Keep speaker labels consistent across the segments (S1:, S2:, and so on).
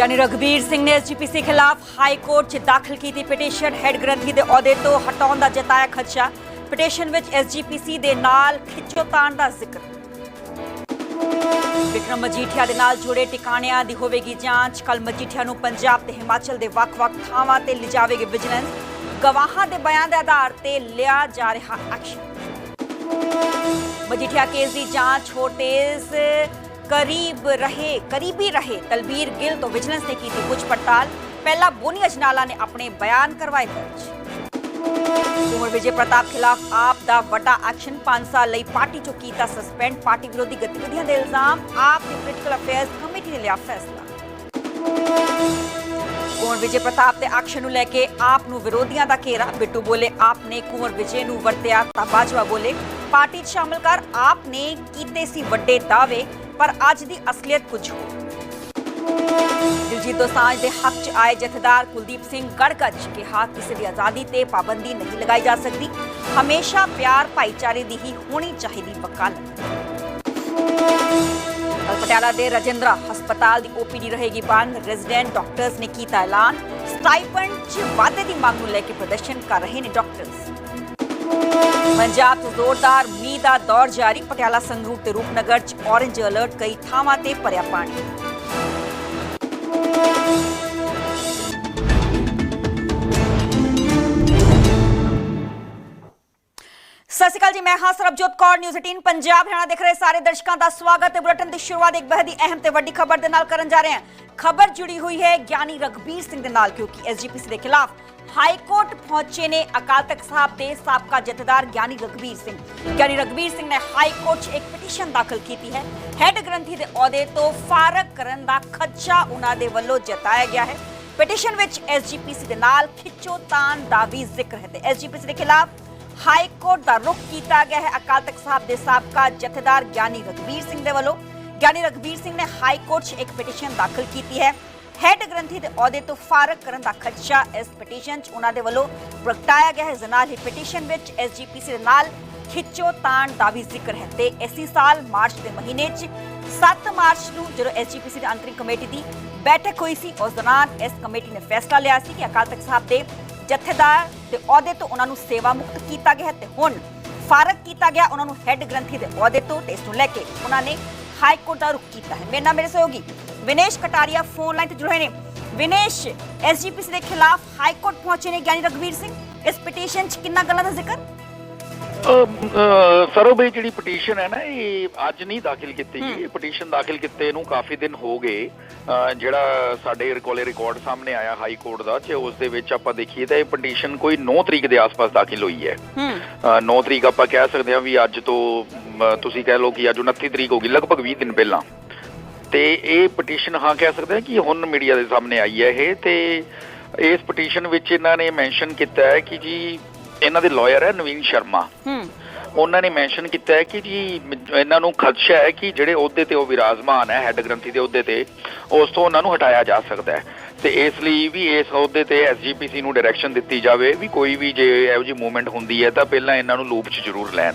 S1: ਯਾਨੀ ਰਗਵੀਰ ਸਿੰਘ ਨੇ ਐਸਜੀਪੀਸੀ ਖਿਲਾਫ ਹਾਈ ਕੋਰਟ 'ਚ ਦਾਖਲ ਕੀਤੀ ਪਟੀਸ਼ਨ ਹੈੱਡ ਗ੍ਰੰਥੀ ਦੇ ਅਹੁਦੇ ਤੋਂ ਹਟਾਉਣ ਦਾ ਜਤਾਇਆ ਖਦਸ਼ਾ ਪਟੀਸ਼ਨ ਵਿੱਚ ਐਸਜੀਪੀਸੀ ਦੇ ਨਾਲ ਖਿੱਚੋਤਾਣ ਦਾ ਜ਼ਿਕਰ ਵਿਕਰਮ ਮਜੀਠੀਆ ਦੇ ਨਾਲ ਜੁੜੇ ਟਿਕਾਣਿਆਂ ਦੀ ਹੋਵੇਗੀ ਜਾਂਚ ਕੱਲ ਮਜੀਠੀਆ ਨੂੰ ਪੰਜਾਬ ਤੇ ਹਿਮਾਚਲ ਦੇ ਵੱਖ-ਵੱਖ ਥਾਵਾਂ ਤੇ ਲਿਜਾਵੇਗੀ ਵਿਜੀਲੈਂਸ ਗਵਾਹਾਂ ਦੇ ਬਿਆਨ ਦੇ ਆਧਾਰ ਤੇ ਲਿਆ ਜਾ ਰਿਹਾ ਐਕਸ਼ਨ ਮਜੀਠੀਆ ਕੇਸ ਦੀ ਜਾਂਚ ਹੋਰ ਤੇਜ਼ ਕਰੀਬ ਰਹੇ, ਕਰੀਬੀ ਰਹੇ। ਤਲਬੀਰ ਗਿੱਲ ਤੋਂ ਵਿਜੀਲੈਂਸ ਨੇ ਕੀਤੀ ਪੁੱਛ ਪੜਤਾਲ। ਪਹਿਲਾਂ ਬੋਨੀ ਅਜਨਾਲਾ ਨੇ ਆਪਣੇ ਬਿਆਨ ਕਰਵਾਏ ਦਰਜ। ਕੁਮਰ ਵਿਜੇ ਪ੍ਰਤਾਪ ਖਿਲਾਫ ਆਪ ਦਾ ਵੱਡਾ ਐਕਸ਼ਨ 5 ਸਾਲ ਲਈ ਪਾਰਟੀ ਚੋਂ ਕੀਤਾ ਸਸਪੈਂਡ। ਪਾਰਟੀ ਵਿਰੋਧੀ ਗਤੀਵਿਧੀਆਂ ਦੇ ਇਲਜ਼ਾਮ, ਆਪ ਦੀ ਪੋਲੀਟੀਕਲ ਅਫੇਅਰਸ ਕਮੇਟੀ ਨੇ ਲਿਆ ਫੈਸਲਾ। ਕੁਮਰ ਵਿਜੇ ਪ੍ਰਤਾਪ ਦੇ ਐਕਸ਼ਨ ਨੂੰ ਲੈ ਕੇ ਆਪ ਨੂੰ ਵਿਰੋਧੀਆਂ ਦਾ ਘੇਰਾ। ਬਿੱਟੂ ਬੋਲੇ, ਆਪ ਨੇ ਕੁਮਰ ਵਿਜੇ ਨੂੰ ਵਰਤਿਆ ਤਾਂ ਬਾਜਵਾ ਬੋਲੇ। ਪਾਰਟੀ 'ਚ ਸ਼ਾਮਲ ਕਰ, ਆਪ ਨੇ ਕੀਤੇ ਸੀ ਵੱਡੇ ਦਾਅਵੇ। ਪਰ ਅੱਜ ਦੀ ਅਸਲੀਅਤ ਕੁਝ ਹੋਰ ਦਿਲਜੀਤ ਦੋਸਾਂਝ ਦੇ ਹੱਕ 'ਚ ਆਏ ਜਥੇਦਾਰ ਕੁਲਦੀਪ ਸਿੰਘ ਗੜਗੜ ਕਿਹਾ ਕਿਸੇ ਦੀ ਆਜ਼ਾਦੀ ਤੇ ਪਾਬੰਦੀ ਨਹੀਂ ਲਗਾਈ ਜਾ ਸਕਦੀ। ਹਮੇਸ਼ਾ ਪਿਆਰ ਭਾਈਚਾਰੇ ਦੀ ਹੀ ਹੋਣੀ ਚਾਹੀਦੀ ਵਕਾਲਤ। ਪਟਿਆਲਾ ਦੇ ਰਜਿੰਦਰਾ ਹਸਪਤਾਲ ਦੀ ਓਪੀਡੀ ਰਹੇਗੀ ਬੰਦ। ਰੈਜ਼ੀਡੈਂਟ ਡਾਕਟਰਸ ਨੇ ਕੀਤਾ ਐਲਾਨ। ਸਟਾਈਪੈਂਡ 'ਚ ਵਾਧੇ ਦੀ ਮੰਗ ਨੂੰ ਲੈ ਕੇ ਪ੍ਰਦਰਸ਼ਨ ਕਰ ਰਹੇ ਨੇ ਡਾਕਟਰਸ। ਪੰਜਾਬ 'ਚ ਜ਼ੋਰਦਾਰ ਮੀਂਹ ਦਾ ਦੌਰ ਜਾਰੀ। ਪਟਿਆਲਾ ਸੰਗਰੂਰ ਤੇ ਰੂਪਨਗਰ 'ਚ ਔਰੇਂਜ ਅਲਰਟ ਕਈ ਥਾਵਾਂ ਤੇ ਭਰਿਆ ਪਾਣੀ। ਸਤਿ ਸ਼੍ਰੀ ਅਕਾਲ ਜੀ, ਮੈਂ ਹਾਂ ਸਰਬਜੋਤ ਕੌਰ ਨਿਊਜ਼ 18 ਪੰਜਾਬ ਹਰਿਆਣਾ ਦੇਖ ਰਹੇ ਸਾਰੇ ਦਰਸ਼ਕਾਂ ਦਾ ਸਵਾਗਤ ਹੈ। ਬੁਲੇਟਿਨ ਦੀ ਸ਼ੁਰੂਆਤ ਇੱਕ ਬਹੁਤ ਹੀ ਅਹਿਮ ਤੇ ਵੱਡੀ ਖਬਰ ਦੇ ਨਾਲ ਕਰਨ ਜਾ ਰਹੇ ਹਾਂ। ਖਬਰ ਜੁੜੀ ਹੋਈ ਹੈ ਗਿਆਨੀ ਰਗਬੀਰ ਸਿੰਘ ਦੇ ਨਾਲ, ਕਿਉਂਕਿ ਐਸਜੀਪੀਸੀ ਦੇ ਖਿਲਾਫ ਹਾਈ ਪਹੁੰਚੇ ਨੇ ਅਕਾਲ ਤਖਤ ਸਾਹਿਬ ਦੇ ਸਾਬਕਾ ਜਥੇਦਾਰ ਗਿਆਨੀ ਰਗਬੀਰ ਸਿੰਘ। ਗਿਆਨੀ ਰਗਬੀਰ ਸਿੰਘ ਨੇ ਹਾਈ 'ਚ ਇੱਕ ਪਟੀਸ਼ਨ ਦਾਖਲ ਕੀਤੀ ਹੈ। ਹੈੱਡ ਗ੍ਰੰਥੀ ਦੇ ਅਹੁਦੇ ਤੋਂ ਫਾਰਗ ਕਰਨ ਦਾ ਖਦਸ਼ਾ ਉਹਨਾਂ ਦੇ ਵੱਲੋਂ ਜਤਾਇਆ ਗਿਆ ਹੈ। ਪਟੀਸ਼ਨ ਵਿੱਚ ਐਸਜੀਪੀਸੀ ਦੇ ਨਾਲ ਖਿੱਚੋਤਾਣ ਦਾ ਵੀ ਜ਼ਿਕਰ ਹੈ ਤੇ ਐਸਜੀਪੀਸੀ ਦੇ ਖਿਲਾਫ ਹਾਈ ਕੋਰਟ ਦਾ ਰੁਖ ਕੀਤਾ ਗਿਆ ਹੈ ਅਕਾਲ ਤਖਤ ਸਾਹਿਬ ਦੇ ਸਾਬਕਾ ਜਥੇਦਾਰ ਗਿਆਨੀ ਰਗਵੀਰ ਸਿੰਘ ਦੇ ਵੱਲੋਂ। ਗਿਆਨੀ ਰਗਵੀਰ ਸਿੰਘ ਨੇ ਹਾਈ ਕੋਰਟ 'ਚ ਇੱਕ ਪਟੀਸ਼ਨ ਦਾਖਲ ਕੀਤੀ ਹੈ। ਹੈੱਡ ਗ੍ਰੰਥੀ ਦੇ ਅਹੁਦੇ ਤੋਂ ਫਾਰਗ ਕਰਨ ਦਾ ਖਦਸ਼ਾ ਇਸ ਪਟੀਸ਼ਨ 'ਚ ਉਹਨਾਂ ਦੇ ਵੱਲੋਂ ਪ੍ਰਗਟਾਇਆ ਗਿਆ ਹੈ ਇਸ ਹੀ ਪਟੀਸ਼ਨ ਵਿੱਚ ਐਸਜੀਪੀਸੀ ਦੇ ਨਾਲ ਖਿੱਚੋ ਤਾਣ ਦਾ ਵੀ ਜ਼ਿਕਰ ਹੈ ਤੇ ਇਸੇ ਸਾਲ ਮਾਰਚ ਦੇ ਮਹੀਨੇ 'ਚ 7 ਮਾਰਚ ਨੂੰ ਜਦੋਂ ਐਸਜੀਪੀਸੀ ਦੀ ਅੰਤਰਿਮ ਕਮੇਟੀ ਦੀ ਬੈਠਕ ਹੋਈ ਸੀ ਉਸ ਦੌਰਾਨ ਇਸ ਕਮੇਟੀ ਨੇ ਫੈਸਲਾ ਲਿਆ ਸੀ ਕਿ ਅਕਾਲ ਤਖਤ ਸਾਹਿਬ ਦੇ ਜਥੇਦਾਰ ਦੇ ਅਹੁਦੇ ਤੋਂ ਉਹਨਾਂ ਨੂੰ ਸੇਵਾ ਮੁਕਤ ਕੀਤਾ ਗਿਆ ਤੇ ਹੁਣ ਫਾਰਗ ਕੀਤਾ ਗਿਆ ਉਹਨਾਂ ਨੂੰ ਹੈੱਡ ਗ੍ਰੰਥੀ ਦੇ ਅਹੁਦੇ ਤੋਂ ਤੇ ਇਸ ਨੂੰ ਲੈ ਕੇ ਉਹਨਾਂ ਨੇ ਹਾਈ ਕੋਰਟ ਦਾ ਰੁਖ ਕੀਤਾ ਹੈ ਮੇਰੇ ਨਾਲ ਮੇਰੇ ਸਹਿਯੋਗੀ ਵਿਨੇਸ਼ ਕਟਾਰੀਆ ਫੋਨ ਲਾਈਨ ਤੇ ਜੁੜੇ ਨੇ। ਵਿਨੇਸ਼ ਐਸਜੀਪੀਸੀ ਦੇ ਖਿਲਾਫ ਹਾਈ ਕੋਰਟ ਪਹੁੰਚੇ ਨੇ ਗਿਆਨੀ ਰਗਵੀਰ ਸਿੰਘ। ਇਸ ਪਟੀਸ਼ਨ 'ਚ ਕਿੰਨਾ ਗੱਲਾਂ ਦਾ ਜ਼ਿਕਰ?
S2: ਸਰ ਉਹ ਬਈ ਜਿਹੜੀ ਪਟੀਸ਼ਨ ਹੈ ਨਾ ਇਹ ਅੱਜ ਨਹੀਂ ਦਾਖਲ ਕੀਤੀ ਗਈ। ਇਹ ਪਟੀਸ਼ਨ ਦਾਖਲ ਕੀਤੇ ਨੂੰ ਕਾਫੀ ਦਿਨ ਹੋ ਗਏ। ਜਿਹੜਾ ਸਾਡੇ ਕੋਲੇ ਰਿਕਾਰਡ ਸਾਹਮਣੇ ਆਇਆ ਹਾਈ ਕੋਰਟ ਦਾ ਤੇ ਉਸ ਦੇ ਵਿੱਚ ਆਪਾਂ ਦੇਖੀਏ ਤਾਂ ਇਹ ਪਟੀਸ਼ਨ ਕੋਈ 9 ਤਰੀਕ ਦੇ ਆਸ-ਪਾਸ ਦਾਖਲ ਹੋਈ ਹੈ।
S1: ਹੂੰ।
S2: ਅਹ, 9 ਤਰੀਕ ਆਪਾਂ ਕਹਿ ਸਕਦੇ ਹਾਂ ਵੀ ਅੱਜ ਤੋਂ ਤੁਸੀਂ ਕਹਿ ਲਓ ਕਿ ਅੱਜ 29 ਤਰੀਕ ਹੋ ਗਈ ਲਗਭਗ 20 ਦਿਨ ਪਹਿਲਾਂ। ਤੇ ਇਹ ਪਟੀਸ਼ਨ ਹਾਂ ਕਹਿ ਸਕਦੇ ਹਾਂ ਕਿ ਹੁਣ ਮੀਡੀਆ ਦੇ ਸਾਹਮਣੇ ਆਈ ਹੈ ਇਹ ਤੇ ਇਸ ਪਟੀਸ਼ਨ ਵਿੱਚ ਇਹਨਾਂ ਨੇ ਮੈਂਸ਼ਨ ਕੀਤਾ ਹੈ ਕਿ ਜੀ ਇਹਨਾਂ ਦੇ ਲਾਇਰ ਹੈ ਨਵੀਨ ਸ਼ਰਮਾ।
S1: ਹੂੰ।
S2: ਉਹਨਾਂ ਨੇ ਮੈਂਸ਼ਨ ਕੀਤਾ ਹੈ ਕਿ ਜੀ ਇਹਨਾਂ ਨੂੰ ਖਦਸ਼ਾ ਹੈ ਕਿ ਜਿਹੜੇ ਅਹੁਦੇ ਤੇ ਉਹ ਵਿਰਾਜਮਾਨ ਹੈ ਹੈੱਡ ਗ੍ਰੰਥੀ ਦੇ ਅਹੁਦੇ ਤੇ ਉਸ ਤੋਂ ਉਹਨਾਂ ਨੂੰ ਹਟਾਇਆ ਜਾ ਸਕਦਾ ਹੈ। ਤੇ ਇਸ ਲਈ ਵੀ ਇਸ ਅਹੁਦੇ ਤੇ ਐਸਜੀਪੀਸੀ ਨੂੰ ਡਾਇਰੈਕਸ਼ਨ ਦਿੱਤੀ ਜਾਵੇ ਵੀ ਕੋਈ ਵੀ ਜੇ ਇਹੋ ਜਿਹੀ ਮੂਵਮੈਂਟ ਹੁੰਦੀ ਹੈ ਤਾਂ ਪਹਿਲਾਂ ਇਹਨਾਂ ਨੂੰ ਲੂਪ 'ਚ ਜ਼ਰੂਰ ਲੈਣ।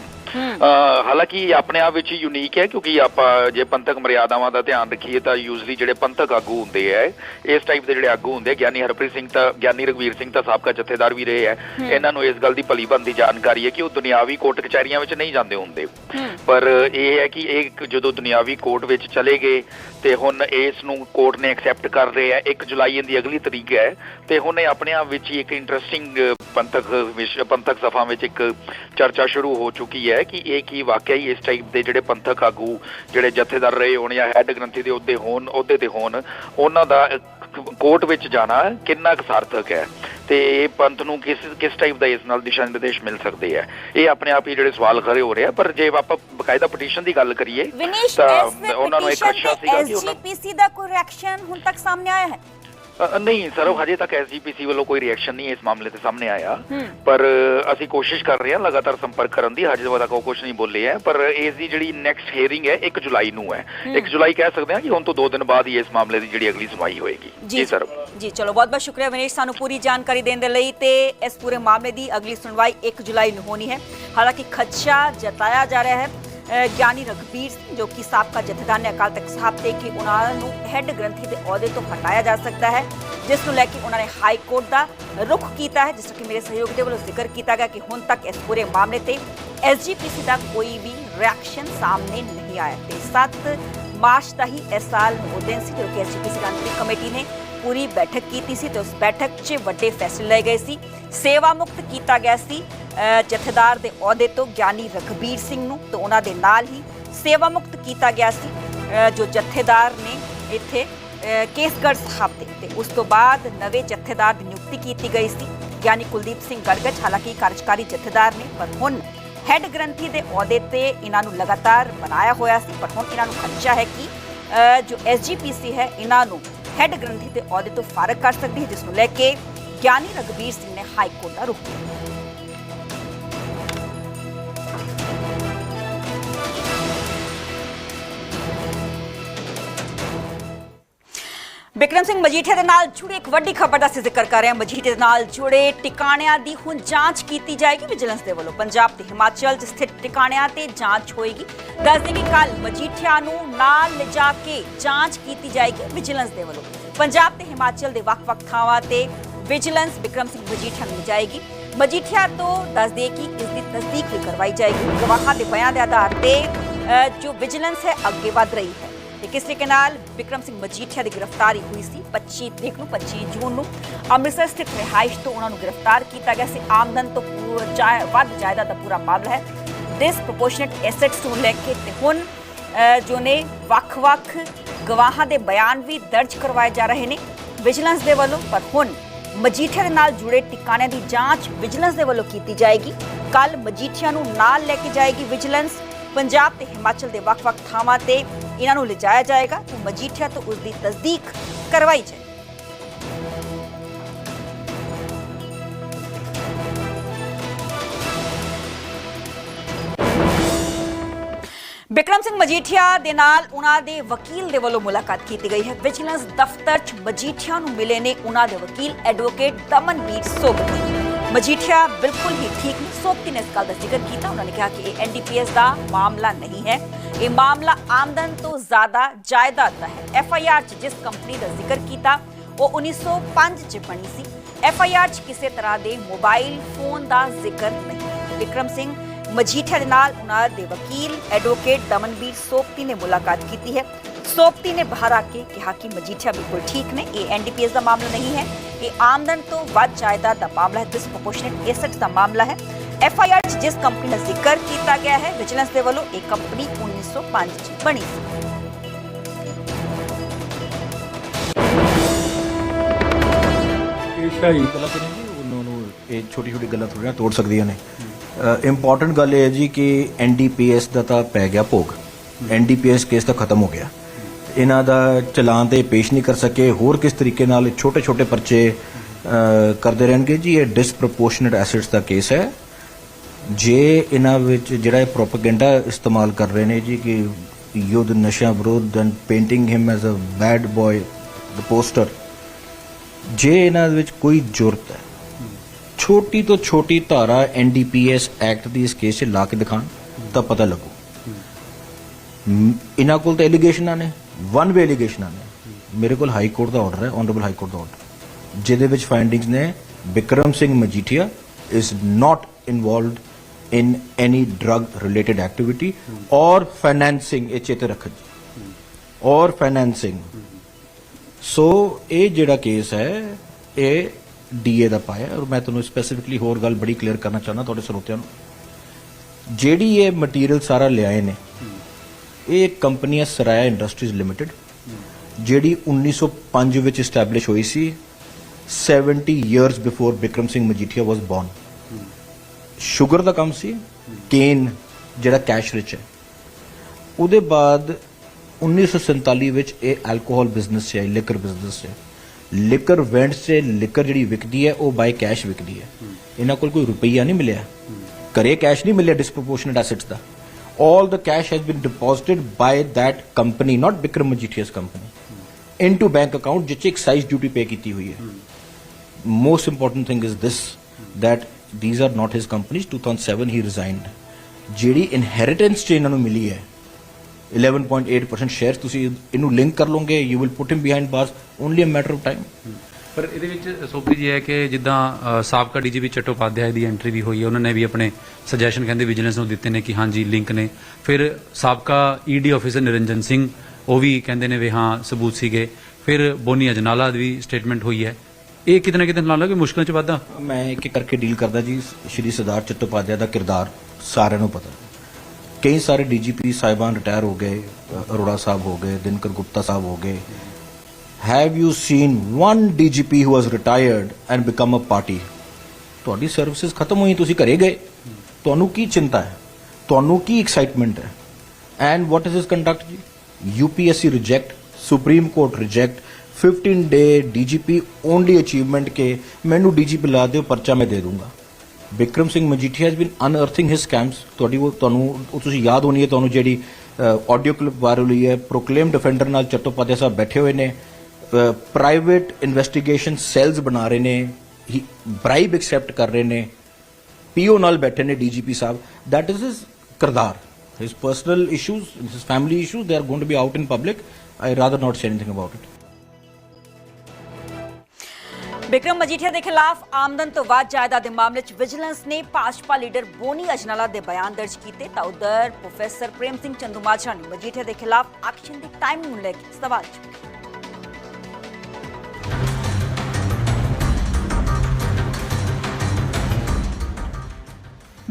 S2: ਹਾਲਾਂਕਿ ਆਪਣੇ ਆਪ ਵਿੱਚ ਯੂਨੀਕ ਹੈ ਕਿਉਂਕਿ ਆਪਾਂ ਜੇ ਪੰਥਕ ਮਰਿਆਦਾਵਾਂ ਦਾ ਧਿਆਨ ਰੱਖੀਏ ਤਾਂ ਯੂਜ਼ਲੀ ਜਿਹੜੇ ਪੰਥਕ ਆਗੂ ਹੁੰਦੇ ਆ ਇਸ ਟਾਈਪ ਦੇ ਜਿਹੜੇ ਆਗੂ ਹੁੰਦੇ ਆ, ਗਿਆਨੀ ਹਰਪ੍ਰੀਤ ਸਿੰਘ ਤਾਂ ਗਿਆਨੀ ਰਗਵੀਰ ਸਿੰਘ ਤਾਂ ਸਾਬਕਾ ਜਥੇਦਾਰ ਵੀ ਰਹੇ ਆ। ਇਹਨਾਂ ਨੂੰ ਇਸ ਗੱਲ ਦੀ ਭਲੀ ਬੰਦੀ ਜਾਣਕਾਰੀ ਹੈ ਕਿ ਉਹ ਦੁਨਿਆਵੀ ਕੋਰਟ ਕਚਹਿਰੀਆਂ ਵਿੱਚ ਨਹੀਂ ਜਾਂਦੇ ਹੁੰਦੇ।
S1: ਹੂੰ।
S2: ਪਰ ਇਹ ਹੈ ਕਿ ਇਹ ਜਦੋਂ ਦੁਨਿਆਵੀ ਕੋਰਟ ਵਿੱਚ ਚਲੇ ਗਏ ਤੇ ਹੁਣ ਇਸ ਨੂੰ ਕੋਰਟ ਨੇ ਐਕਸੈਪਟ ਕਰ ਰਹੇ ਆ 1 ਜੁਲਾਈ ਦੀ ਅਗਲੀ ਤਰੀਕ ਹੈ ਤੇ ਹੁਣ ਇਹ ਆਪਣੇ ਆਪ ਵਿੱਚ ਹੀ ਇੱਕ ਇੰਟਰਸਟਿੰਗ ਪੰਥਕ ਵਿਸ਼- ਪੰਥਕ ਸਭਾ ਵਿੱਚ ਇੱਕ ਚਰਚਾ ਸ਼ੁਰੂ ਹੋ ਚੁੱਕੀ ਹੈ ਕਿ ਇਹ ਕੀ ਵਾਕਿਆ ਹੀ ਇਸ ਟਾਈਪ ਦੇ ਜਿਹੜੇ ਪੰਥਕ ਆਗੂ ਜਿਹੜੇ ਜਥੇਦਾਰ ਰਹੇ ਹੋਣ ਜਾਂ ਹੈੱਡ ਗ੍ਰੰਥੀ ਦੇ ਅਹੁਦੇ ਹੋਣ ਅਹੁਦੇ ਤੇ ਹੋਣ ਉਹਨਾਂ ਦਾ ਕੋਰਟ ਵਿੱਚ ਜਾਣਾ ਕਿੰਨਾ ਸਾਰਥਕ ਹੈ? ਤੇ ਇਹ ਪੰਥ ਨੂੰ ਕਿਸ ਕਿਸ ਟਾਈਪ ਦਾ ਇਸ ਨਾਲ ਦਿਸ਼ਾ ਨਿਰਦੇਸ਼ ਮਿਲ ਸਕਦੇ ਆ ਇਹ ਆਪਣੇ ਆਪ ਹੀ ਜਿਹੜੇ ਸਵਾਲ ਖੜੇ ਹੋ ਰਹੇ ਆ ਪਰ ਜੇ ਆਪਾਂ ਬਕਾਇਦਾ ਪਟੀਸ਼ਨ ਦੀ ਗੱਲ ਕਰੀਏ ਤਾਂ ਉਹਨਾਂ ਨੂੰ ਇੱਕ ਖਦਸ਼ਾ ਸੀਗਾ ਕਿ ਉਹਨਾਂ
S1: ਐਸਜੀਪੀਸੀ ਦਾ ਕੋਈ ਰਿਐਕਸ਼ਨ ਹੁਣ ਤੱਕ ਸਾਹਮਣੇ ਆਇਆ ਹੈ।
S2: ਨਹੀਂ ਸਰ ਉਹ ਹਜੇ ਤੱਕ ਐਸਜੀਪੀਸੀ ਵੱਲੋਂ ਕੋਈ ਰਿਐਕਸ਼ਨ ਨਹੀਂ ਇਸ ਮਾਮਲੇ ਤੇ ਸਾਹਮਣੇ ਆਇਆ। ਪਰ ਅਸੀਂ ਕੋਸ਼ਿਸ਼ ਕਰ ਰਹੇ ਹਾਂ ਲਗਾਤਾਰ ਸੰਪਰਕ ਕਰਨ ਦੀ ਹਜੇ ਤੱਕ ਉਹ ਕੁਝ ਨਹੀਂ ਬੋਲੇ ਹੈ। ਪਰ ਇਸ ਦੀ ਜਿਹੜੀ ਨੈਕਸਟ ਹੀਅਰਿੰਗ ਹੈ 1 ਜੁਲਾਈ ਨੂੰ ਹੈ। 1 ਜੁਲਾਈ ਕਹਿ ਸਕਦੇ ਹਾਂ ਕਿ ਹੁਣ ਤੋਂ 2 ਦਿਨ ਬਾਅਦ ਹੀ ਇਸ ਮਾਮਲੇ ਦੀ ਜਿਹੜੀ ਅਗਲੀ ਸੁਣਵਾਈ ਹੋਏਗੀ। ਜੀ ਸਰ।
S1: ਜੀ ਚਲੋ ਬਹੁਤ ਬਹੁਤ ਸ਼ੁਕਰੀਆ ਵਿਨੇਸ਼ ਸਾਨੂੰ ਪੂਰੀ ਜਾਣਕਾਰੀ ਦੇਣ ਦੇ ਲਈ ਤੇ ਇਸ ਪੂਰੇ ਮਾਮਲੇ ਦੀ ਅਗਲੀ ਸੁਣਵਾਈ 1 ਜੁਲਾਈ ਨੂੰ ਹੋਣੀ ਹੈ। ਹਾਲਾਂਕਿ ਖਦਸ਼ਾ ਜਤਾਇਆ ਜਾ ਰਿਹਾ ਹੈ। ਗਿਆਨੀ ਰਘਬੀਰ ਸਿੰਘ ਜੋ ਕਿ ਸਾਬਕਾ ਜਥੇਦਾਰ ਨੇ ਅਕਾਲ ਤਖਤ ਸਾਹਿਬ ਤੇ ਕਿ ਉਹਨਾਂ ਨੂੰ ਹੈੱਡ ਗ੍ਰੰਥੀ ਦੇ ਅਹੁਦੇ ਤੋਂ ਹਟਾਇਆ ਜਾ ਸਕਦਾ ਹੈ, ਜਿਸ ਨੂੰ ਲੈ ਕੇ ਉਹਨਾਂ ਨੇ ਹਾਈ ਕੋਰਟ ਦਾ ਰੁਖ ਕੀਤਾ ਹੈ, ਜਿਸ ਤਰ੍ਹਾਂ ਕਿ ਮੇਰੇ ਸਹਿਯੋਗ ਦੇ ਵੱਲੋਂ ਜ਼ਿਕਰ ਕੀਤਾ ਗਿਆ ਕਿ ਹੁਣ ਤੱਕ ਇਸ ਪੂਰੇ ਮਾਮਲੇ ਤੇ ਐਸਜੀਪੀਸੀ ਦਾ ਕੋਈ ਵੀ ਰਿਐਕਸ਼ਨ ਸਾਹਮਣੇ ਨਹੀਂ ਆਇਆ। ਤੇ 7 ਮਾਰਚ ਦਾ ਹੀ ਇਸ ਸਾਲ ਉਹ ਦਿਨ ਸੀ ਜਦੋਂ ਕਿ ਐਸਜੀਪੀਸੀ ਰਾਂਤਰੀ ਕਮੇਟੀ ਨੇ ਪੂਰੀ ਬੈਠਕ ਕੀਤੀ ਸੀ ਤੇ ਉਸ ਬੈਠਕ 'ਚ ਵੱਡੇ ਫੈਸਲੇ ਲਏ ਗਏ ਸੀ। ਸੇਵਾ ਮੁਕਤ ਕੀਤਾ ਗਿਆ ਸੀ। ਜਥੇਦਾਰ ਦੇ ਅਹੁਦੇ ਤੋਂ ਗਿਆਨੀ ਰਘਬੀਰ ਸਿੰਘ ਨੂੰ ਤੇ ਉਹਨਾਂ ਦੇ ਨਾਲ ਹੀ ਸੇਵਾ ਮੁਕਤ ਕੀਤਾ ਗਿਆ ਸੀ। ਜੋ ਜਥੇਦਾਰ ਨੇ ਇੱਥੇ ਕੇਸਗੜ੍ਹ ਸਾਹਿਬ ਦੇ ਤੇ ਉਸ ਤੋਂ ਬਾਅਦ ਨਵੇਂ ਜਥੇਦਾਰ ਦੀ ਨਿਯੁਕਤੀ ਕੀਤੀ ਗਈ ਸੀ। ਗਿਆਨੀ ਕੁਲਦੀਪ ਸਿੰਘ ਗੜਗੜ ਹਾਲਾਂਕਿ ਕਾਰਜਕਾਰੀ ਜਥੇਦਾਰ ਨੇ ਪਰ ਹੁਣ ਹੈੱਡ ਗ੍ਰੰਥੀ ਦੇ ਅਹੁਦੇ ਤੇ ਇਹਨਾਂ ਨੂੰ ਲਗਾਤਾਰ ਬਣਾਇਆ ਹੋਇਆ ਸੀ। ਪਰ ਹੁਣ ਇਹਨਾਂ ਨੂੰ ਖਦਸ਼ਾ ਹੈ ਕਿ ਅ, ਜੋ ਐਸਜੀਪੀਸੀ ਹੈ ਇਹਨਾਂ ਨੂੰ ਹੈੱਡ ਗ੍ਰੰਥੀ ਦੇ ਅਹੁਦੇ ਤੋਂ ਫਾਰਗ ਕਰ ਸਕਦੀ ਹੈ, ਜਿਸ ਨੂੰ ਲੈ ਕੇ ਗਿਆਨੀ ਰਘਬੀਰ ਸਿੰਘ ਨੇ ਹਾਈ ਕੋਰਟ ਦਾ ਰੁਖ ਕੀਤਾ। ਬਿਕਰਮ ਸਿੰਘ ਮਜੀਠੀਆ ਦੇ ਨਾਲ ਜੁੜੀ ਇੱਕ ਵੱਡੀ ਖਬਰ ਦਾ ਅਸੀਂ ਜ਼ਿਕਰ ਕਰ ਰਹੇ ਹਾਂ। ਮਜੀਠੀਆ ਦੇ ਨਾਲ ਜੁੜੇ ਟਿਕਾਣਿਆਂ ਦੀ ਹੁਣ ਜਾਂਚ ਕੀਤੀ ਜਾਏਗੀ। ਵਿਜੀਲੈਂਸ ਦੇ ਵੱਲੋਂ ਪੰਜਾਬ ਤੇ ਹਿਮਾਚਲ 'ਚ ਸਥਿਤ ਟਿਕਾਣਿਆਂ ਤੇ ਜਾਂਚ ਹੋਏਗੀ। ਦੱਸ ਦੇਈਏ ਕਿ ਕੱਲ ਮਜੀਠੀਆ ਨੂੰ ਨਾਲ ਲਿਜਾ ਕੇ ਜਾਂਚ ਕੀਤੀ ਜਾਏਗੀ ਵਿਜੀਲੈਂਸ ਦੇ ਵੱਲੋਂ। ਪੰਜਾਬ ਤੇ ਹਿਮਾਚਲ ਦੇ ਵੱਖ-ਵੱਖ ਥਾਵਾਂ ਤੇ ਵਿਜੀਲੈਂਸ ਬਿਕਰਮ ਸਿੰਘ ਮਜੀਠੀਆ ਨੂੰ ਲਿਜਾਏਗੀ। ਮਜੀਠੀਆ ਤੋਂ ਦੱਸ ਦਈਏ ਕਿ ਇਸ ਦੀ ਤਸਦੀਕ ਵੀ ਕਰਵਾਈ ਜਾਏਗੀ। ਗਵਾਹਾਂ ਦੇ ਬਿਆਨ ਦੇ ਆਧਾਰ ਤੇ ਜੋ ਵਿਜੀਲੈਂਸ ਹੈ, ਅੱਗੇ ਵਧ ਰਹੀ ਹੈ। ਤੇ ਕਿਸ ਤਰੀਕੇ ਨਾਲ ਵਿਕਰਮ ਸਿੰਘ ਮਜੀਠੀਆ ਦੀ ਗ੍ਰਿਫਤਾਰੀ ਹੋਈ ਸੀ? 25 ਤਰੀਕ ਨੂੰ 25 ਜੂਨ ਨੂੰ ਅੰਮ੍ਰਿਤਸਰ ਸਥਿਤ ਰਿਹਾਇਸ਼ ਤੋਂ ਉਹਨਾਂ ਨੂੰ ਗ੍ਰਿਫਤਾਰ ਕੀਤਾ ਗਿਆ ਸੀ। ਆਮਦਨ ਤੋਂ ਪੂਰਾ ਵੱਧ ਜਾਇਦਾਦ ਦਾ ਪੂਰਾ ਮਾਮਲਾ ਹੈ। ਡਿਸਪ੍ਰੋਪੋਰਸ਼ਨੇਟ ਐਸੈਟਸ ਨੂੰ ਲੈ ਕੇ ਤੇ ਹੁਣ ਜੋ ਨੇ ਵੱਖ-ਵੱਖ ਗਵਾਹਾਂ ਦੇ ਬਿਆਨ ਵੀ ਦਰਜ ਕਰਵਾਏ ਜਾ ਰਹੇ ਨੇ ਵਿਜੀਲੈਂਸ ਦੇ ਵੱਲੋਂ। ਪਰ ਹੁਣ ਮਜੀਠੀਆ ਦੇ ਨਾਲ ਜੁੜੇ ਟਿਕਾਣਿਆਂ ਦੀ ਜਾਂਚ ਵਿਜੀਲੈਂਸ ਦੇ ਵੱਲੋਂ ਕੀਤੀ ਜਾਏਗੀ। ਕੱਲ ਮਜੀਠੀਆ ਨੂੰ ਨਾਲ ਲੈ ਕੇ ਜਾਏਗੀ ਵਿਜੀਲੈਂਸ। ਪੰਜਾਬ ਤੇ ਹਿਮਾਚਲ ਦੇ ਵੱਖ-ਵੱਖ ਥਾਵਾਂ ਤੇ ਇਹਨਾਂ ਨੂੰ ਲਿਜਾਇਆ ਜਾਏਗਾ ਤੇ ਮਜੀਠੀਆ ਤੋਂ ਉਸ ਦੀ ਤਸਦੀਕ ਕਰਵਾਈ ਜਾਏ ਬਿਕਰਮ ਸਿੰਘ ਮਜੀਠੀਆ ਦੇ ਨਾਲ ਉਹਨਾਂ ਦੇ ਵਕੀਲ ਦੇ ਵੱਲੋਂ ਮੁਲਾਕਾਤ ਕੀਤੀ ਗਈ ਹੈ ਵਿਜੀਲੈਂਸ ਦਫ਼ਤਰ 'ਚ ਮਜੀਠੀਆ ਨੂੰ ਮਿਲੇ ਨੇ ਉਹਨਾਂ ਦੇ ਵਕੀਲ ਐਡਵੋਕੇਟ ਦਮਨਵੀਰ ਸੋਬਤੀ ਮਜੀਠੀਆ ਬਿਲਕੁਲ ਹੀ ਠੀਕ ਨਹੀਂ ਸੋਬਤੀ ਨੇ ਇਸ ਗੱਲ ਦਾ ਜ਼ਿਕਰ ਕੀਤਾ। ਉਹਨਾਂ ਨੇ ਕਿਹਾ ਕਿ ਇਹ ਐਨਡੀਪੀਐਸ ਦਾ ਮਾਮਲਾ ਨਹੀਂ ਹੈ। ਇਹ ਮਾਮਲਾ ਆਮਦਨ ਤੋਂ ਜ਼ਿਆਦਾ ਜਾਇਦਾਦ ਦਾ ਹੈ। ਐਫਆਈਆਰ 'ਚ ਜਿਸ ਕੰਪਨੀ ਦਾ ਜ਼ਿਕਰ ਕੀਤਾ, ਉਹ 1905 'ਚ ਬਣੀ ਸੀ। ਐਫਆਈਆਰ 'ਚ ਕਿਸੇ ਤਰ੍ਹਾਂ ਦੇ ਮੋਬਾਈਲ ਫੋਨ ਦਾ ਜ਼ਿਕਰ ਨਹੀਂ ਵਿਕਰਮ ਸਿੰਘ ਮਜੀਠੀਆ ਦੇ ਨਾਲ ਉਹਨਾਂ ਦੇ ਵਕੀਲ ਐਡਵੋਕੇਟ ਦਮਨਵੀਰ ਸੋਪਤੀ ਨੇ ਮੁਲਾਕਾਤ ਕੀਤੀ ਹੈ। ਸੋਪਤੀ ਨੇ ਬਾਹਰ ਆ ਕੇ ਕਿਹਾ ਕਿ ਮਜੀਠੀਆ ਬਿਲਕੁਲ ਠੀਕ ਨੇ। ਇਹ ਐਨਡੀਪੀਐਸ ਦਾ ਮਾਮਲਾ ਨਹੀਂ ਹੈ। ਇਹ ਆਮਦਨ ਤੋਂ ਵੱਧ ਜਾਇਦਾਦ ਦਾ ਮਾਮਲਾ ਹੈ। ਡਿਸਪ੍ਰੋਪੋਰਸ਼ਨੇਟ ਐਸੈਟਸ ਦਾ ਮਾਮਲਾ ਹੈ। ਐਫਆਈਆਰ 'ਚ ਜਿਸ ਕੰਪਨੀ ਦਾ ਜ਼ਿਕਰ ਕੀਤਾ ਗਿਆ ਹੈ ਵਿਜੀਲੈਂਸ ਦੇ ਵੱਲੋਂ ਇਹ ਕੰਪਨੀ 1905 'ਚ ਬਣੀ ਸੀ।
S3: ਜੀ ਉਹਨਾਂ ਨੂੰ ਇਹ ਛੋਟੀ ਛੋਟੀ ਗੱਲਾਂ ਥੋੜ੍ਹੀਆਂ ਤੋੜ ਸਕਦੀਆਂ ਨੇ। ਇੰਪੋਰਟੈਂਟ ਗੱਲ ਇਹ ਹੈ ਜੀ ਕਿ ਐਨਡੀਪੀਐਸ ਦਾ ਤਾਂ ਪੈ ਗਿਆ ਭੋਗ। ਐਨਡੀਪੀਐਸ ਕੇਸ ਤਾਂ ਖਤਮ ਹੋ ਗਿਆ। ਇਹਨਾਂ ਦਾ ਚਲਾਨ ਤੇ ਪੇਸ਼ ਨਹੀਂ ਕਰ ਸਕੇ। ਹੋਰ ਕਿਸ ਤਰੀਕੇ ਨਾਲ ਛੋਟੇ ਛੋਟੇ ਪਰਚੇ ਕਰਦੇ ਰਹਿਣਗੇ? ਜੀ, ਇਹ ਡਿਸਪ੍ਰੋਪੋਰਸ਼ਨੇਟ ਐਸੈਟਸ ਦਾ ਕੇਸ ਹੈ। ਜੇ ਇਹਨਾਂ ਵਿੱਚ ਜਿਹੜਾ ਇਹ ਪ੍ਰੋਪਗੈਂਡਾ ਇਸਤੇਮਾਲ ਕਰ ਰਹੇ ਨੇ ਜੀ, ਕਿ ਯੁੱਧ ਨਸ਼ਾ ਵਿਰੋਧ and painting him as a bad boy the poster ਜੇ ਇਹਨਾਂ ਵਿੱਚ ਕੋਈ ਜ਼ਰੂਰਤ ਹੈ, ਛੋਟੀ ਤੋਂ ਛੋਟੀ ਧਾਰਾ ਐਨਡੀਪੀਐਸ ਐਕਟ ਦੀ ਇਸ ਕੇਸ 'ਚ ਲਾ ਕੇ ਦਿਖਾਣ ਤਾਂ ਪਤਾ ਲੱਗੂ। ਇਹਨਾਂ ਕੋਲ ਤਾਂ ਐਲੀਗੇਸ਼ਨਾਂ ਨੇ। ਵਨ ਵੇ ਐਲੀਗੇਸ਼ਨਾਂ ਨੇ ਮੇਰੇ ਕੋਲ ਹਾਈ ਕੋਰਟ ਦਾ ਆਰਡਰ ਹੈ ਆਨਰੇਬਲ ਹਾਈ ਕੋਰਟ ਦਾ ਆਰਡਰ ਜਿਹਦੇ ਵਿੱਚ ਫਾਈਂਡਿੰਗਸ ਨੇ Bikram Singh Majithia is not involved in any drug related activity or financing ਇਹ ਚੇਤੇ ਰੱਖੋ ਜੀ। ਔਰ ਫਾਈਨੈਂਸਿੰਗ ਸੋ ਇਹ ਜਿਹੜਾ ਕੇਸ ਹੈ, ਇਹ ਡੀਏ ਦਾ ਪਾਇਆ ਔਰ ਮੈਂ ਤੁਹਾਨੂੰ ਸਪੈਸੀਫਿਕਲੀ ਹੋਰ ਗੱਲ ਬੜੀ ਕਲੀਅਰ ਕਰਨਾ ਚਾਹੁੰਦਾ ਤੁਹਾਡੇ ਸਰੋਤਿਆਂ ਨੂੰ। ਜਿਹੜੀ ਇਹ ਮਟੀਰੀਅਲ ਸਾਰਾ ਲਿਆਏ ਨੇ ਇਹ ਇੱਕ ਕੰਪਨੀ ਹੈ ਸਰਾਇਆ ਇੰਡਸਟਰੀਜ਼ ਲਿਮਟਿਡ ਜਿਹੜੀ 1905 ਵਿੱਚ ਐਸਟੈਬਲਿਸ਼ ਹੋਈ ਸੀ 70 years before Bikram Singh Majithia was born sugar ਦਾ ਕੰਮ ਸੀ ਕੇਨ ਜਿਹੜਾ ਕੈਸ਼ ਰਿਚ ਹੈ। ਉਹਦੇ ਬਾਅਦ 1947 ਵਿੱਚ ਇਹ ਐਲਕੋਹਲ ਬਿਜ਼ਨਸ ਹੈ ਲਿਕਰ ਬਿਜ਼ਨਸ ਹੈ। ਲਿਕਰ ਵੈਂਡਸ ਤੇ ਲਿਕਰ ਜਿਹੜੀ ਵਿਕਦੀ ਹੈ ਉਹ ਬਾਈ ਕੈਸ਼ ਵਿਕਦੀ ਹੈ। ਇਹਨਾਂ ਕੋਲ ਕੋਈ ਰੁਪਈਆ ਨਹੀਂ ਮਿਲਿਆ। ਘਰੇ ਕੈਸ਼ ਨਹੀਂ ਮਿਲਿਆ ਡਿਸਪ੍ਰੋਪੋਰਸ਼ਨੇਟ ਐਸੈਟਸ ਦਾ। All the cash has been deposited by that company not Bikram Majithia's company into bank account ਜਿੱਚ excise duty pay ਕੀਤੀ ਹੋਈ ਹੈ most important thing is this that these are not his companies 2007 he resigned ਜਿਹੜੀ ਇਨਹੈਰਿਟੈਂਸ ਚ ਇਹਨਾਂ ਨੂੰ ਮਿਲੀ ਹੈ 11.8% ਸ਼ੇਅਰ ਤੁਸੀਂ ਇਹਨੂੰ ਲਿੰਕ ਕਰ ਲਓਗੇ you will put him behind bars only a matter of time
S4: ਪਰ ਇਹਦੇ ਵਿੱਚ ਸੋਪੀ ਜੀ ਹੈ ਕਿ ਜਿੱਦਾਂ ਅ, ਸਾਬਕਾ ਡੀਜੀਪੀ ਚਟੋਪਾਧਿਆਏ ਦੀ ਐਂਟਰੀ ਵੀ ਹੋਈ ਹੈ ਉਹਨਾਂ ਨੇ ਵੀ ਆਪਣੇ ਸੁਜੈਸ਼ਨ ਕਹਿੰਦੇ ਵਿਜੀਲੈਂਸ ਨੂੰ ਦਿੱਤੇ ਨੇ ਕਿ ਹਾਂਜੀ ਲਿੰਕ ਨੇ। ਫਿਰ ਸਾਬਕਾ ਈਡੀ ਆਫੀਸਰ ਨਿਰੰਜਨ ਸਿੰਘ ਉਹ ਵੀ ਕਹਿੰਦੇ ਨੇ ਵੀ ਹਾਂ ਸਬੂਤ ਸੀਗੇ। ਫਿਰ ਬੋਨੀ ਅਜਨਾਲਾ ਦੀ ਵੀ ਸਟੇਟਮੈਂਟ ਹੋਈ ਹੈ। ਇਹ ਕਿਤੇ ਨਾ ਕਿਤੇ ਨਾਲ ਲੱਗੇ ਮੁਸ਼ਕਲਾਂ ਚ ਵਾਧਾ?
S3: ਮੈਂ ਇੱਕ ਇੱਕ ਕਰਕੇ ਡੀਲ ਕਰਦਾ ਜੀ ਸ਼੍ਰੀ ਸਰਦਾਰ ਚਟੋਪਾਧਿਆਏ ਦਾ ਕਿਰਦਾਰ ਸਾਰਿਆਂ ਨੂੰ ਪਤਾ। ਕਈ ਸਾਰੇ ਡੀਜੀਪੀ ਸਾਹਿਬਾਨ ਰਿਟਾਇਰ ਹੋ ਗਏ ਅਰੋੜਾ ਸਾਹਿਬ ਹੋ ਗਏ ਦਿਨਕਰ ਗੁਪਤਾ ਸਾਹਿਬ ਹੋ ਗਏ have you seen one DGP who was retired and become a party ਤੁਹਾਡੀ ਸਰਵਿਸਿਜ਼ ਖਤਮ ਹੋਈ ਤੁਸੀਂ ਘਰੇ ਗਏ ਤੁਹਾਨੂੰ ਕੀ ਚਿੰਤਾ ਹੈ ਤੁਹਾਨੂੰ ਕੀ ਐਕਸਾਈਟਮੈਂਟ ਹੈ and what is his conduct ਜੀ UPSC reject supreme court reject 15 day DGP only achievement के मैनू डीजीपी ला ਦਿਓ ਪਰਚਾ ਮੈਂ ਦੇ ਦੂੰਗਾ Vikram Singh Majithia has been unearthing his scams ਤੁਹਾਡੀ ਉਹ ਤੁਹਾਨੂੰ ਉਹ ਤੁਸੀਂ ਯਾਦ ਹੋਣੀ ਹੈ ਤੁਹਾਨੂੰ ਜਿਹੜੀ ਆਡੀਓ ਕਲਿੱਪ ਵਾਇਰਲ ਹੋਈ ਹੈ ਪ੍ਰੋਕਲੇਮ ਡਿਫੈਂਡਰ ਨਾਲ ਚਟੋਪਾਧਿਆ ਸਾਹਿਬ ਬੈਠੇ ਹੋਏ ਨੇ ਪ੍ਰਾਈਵੇਟ ਇਨਵੈਸਟੀਗੇਸ਼ਨ ਸੈੱਲਸ ਬਣਾ ਰਹੇ ਨੇ ਬ੍ਰਾਈਬ ਐਕਸੈਪਟ ਕਰ ਰਹੇ ਨੇ ਪੀਓ ਨਾਲ ਬੈਠੇ ਨੇ ਡੀਜੀਪੀ ਸਾਹਿਬ। That is his ਕਿਰਦਾਰ, his personal issues, his family issues, they are going to be out in public. I rather not say anything about it.
S1: Vikram Majithia ਦੇ ਖਿਲਾਫ ਆਮਦਨ ਤੋਂ ਵੱਧ ਜਾਇਦਾਦ ਦੇ ਮਾਮਲੇ 'ਚ ਵਿਜੀਲੈਂਸ ਨੇ ਭਾਜਪਾ ਲੀਡਰ ਬੋਨੀ ਅਜਨਾਲਾ ਦੇ ਬਿਆਨ ਦਰਜ ਕੀਤੇ। ਤਾਂ ਉਧਰ ਪ੍ਰੋਫੈਸਰ ਪ੍ਰੇਮ ਸਿੰਘ ਚੰਦੂਮਾਜਰਾ ਨੇ ਮਜੀਠੀਆ ਦੇ ਖਿਲਾਫ ਐਕਸ਼ਨ ਦੀ ਟਾਈਮਿੰਗ ਨੂੰ ਲੈ ਕੇ ਸਵਾਲ ਚੁੱਕੇ।